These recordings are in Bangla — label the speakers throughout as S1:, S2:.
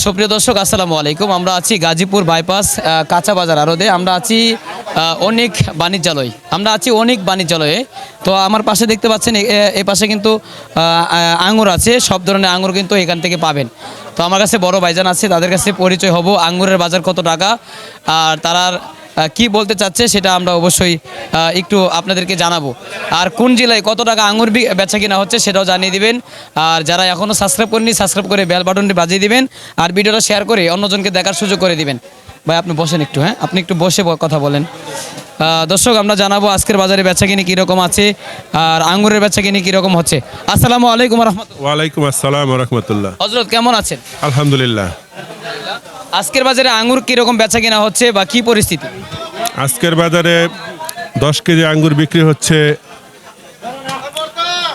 S1: সুপ্রিয় দর্শক, আসসালামু আলাইকুম। আমরা আছি গাজীপুর বাইপাস কাঁচা বাজার আরদে। আমরা আছি অনেক বাণিজ্যালয়। আমরা আছি অনেক বাণিজ্যালয়ে। তো আমার পাশে দেখতে পাচ্ছেন, এ- পাশে কিন্তু আঙুর আছে। সব ধরনের আঙুর কিন্তু এখান থেকে পাবেন। তো আমার কাছে বড় ভাইজান আছে, তাদের কাছে পরিচয় হব। আঙুরের বাজার কত টাকা? আর তারার কি বলতে চাচ্ছে সেটা আমরা অবশ্যই একটু আপনাদেরকে জানাব। আর কোন জেলায় কত টাকা আঙুর বেচা কিনা হচ্ছে সেটাও জানিয়ে দিবেন। আর যারা এখনও সাবস্ক্রাইব করেনি সাবস্ক্রাইব করে বেল বাটনটি বাজিয়ে দিবেন। আর ভিডিওটা শেয়ার করে অন্যজনকে দেখার সুযোগ করে দিবেন। ভাই আপনি বসেন একটু হ্যাঁ? আপনি একটু বসে কথা বলেন। দর্শক আমরা জানাব আজকের বাজারে বেচা কিনি কীরকম আছে আর আঙ্গুরের বেচা কিনি কীরকম হচ্ছে। আসসালামু আলাইকুম রহমতুল্লাহ।
S2: ওয়ালাইকুম আসসালাম রহমতুল্লাহ।
S1: হজরত কেমন আছেন?
S2: আলহামদুলিল্লাহ।
S1: আজকের বাজারে আঙ্গুর কীরকম বেচা কেনা হচ্ছে বা কি পরিস্থিতি?
S2: আজকের বাজারে দশ কেজি আঙ্গুর বিক্রি হচ্ছে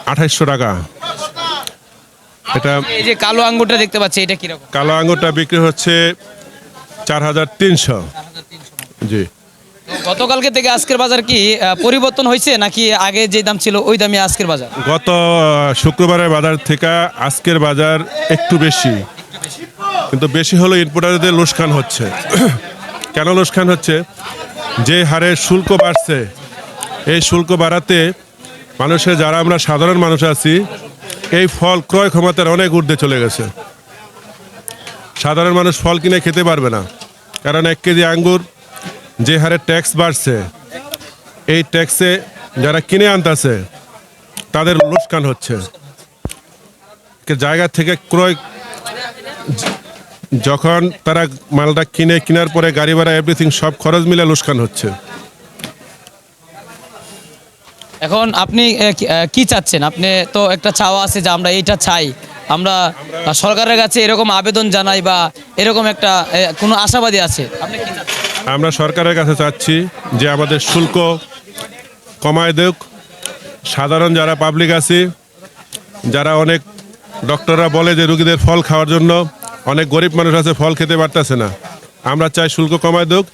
S2: আঠাইশশো টাকা। এটা
S1: এই যে কালো আঙ্গুরটা দেখতে পাচ্ছি এটা কীরকম?
S2: কালো আঙ্গুরটা বিক্রি হচ্ছে চার হাজার তিনশো। জি।
S1: গতকালকে থেকে আজকের বাজার কি আহ, পরিবর্তন হয়েছে নাকি আগে যে দাম ছিল ওই দামে আজকের বাজার?
S2: গত শুক্রবারের বাজার থেকে আজকের বাজার একটু বেশি। কিন্তু বেশি হলো ইনপুটারদের লোসকান হচ্ছে। কেন লোসকান হচ্ছে? যে হারে শুল্ক বাড়ছে, এই শুল্ক বাড়াতে মানুষের, যারা আমরা সাধারণ মানুষ আছি, এই ফল ক্রয় ক্ষমতার অনেক ঊর্ধ্বে চলে গেছে। সাধারণ মানুষ ফল কিনে খেতে পারবে না। কারণ এক কেজি আঙ্গুর যে হারে ট্যাক্স বাড়ছে, এই ট্যাক্সে যারা কিনে আনতেছে, তাদের লোকসান হচ্ছে। জায়গা থেকে ক্রয় যখন তারা মালটা কিনে কেনার পরে গাড়ি ভাড়া এভরিথিং সব খরচ মিলে লোকসান হচ্ছে।
S1: এখন আপনি কি- চাচ্ছেন? আপনি তো একটা চাওয়া আছে যে আমরা এইটা চাই। আমরা সরকারের কাছে এরকম আবেদন জানাই বা এরকম একটা কোনো আশাবাদী আছে? আপনি কি
S2: আমরা সরকারের কাছে চাচ্ছি যে আমাদের শুল্ক কমায় দেক সাধারণ যারা পাবলিক আছে যারা অনেক ডক্টররা বলে যে রুগীদের ফল খাওয়ার জন্য অনেক গরিব মানুষ আছে ফল খেতে পারতেছে না। আমরা চাই শুল্ক কমায় দেক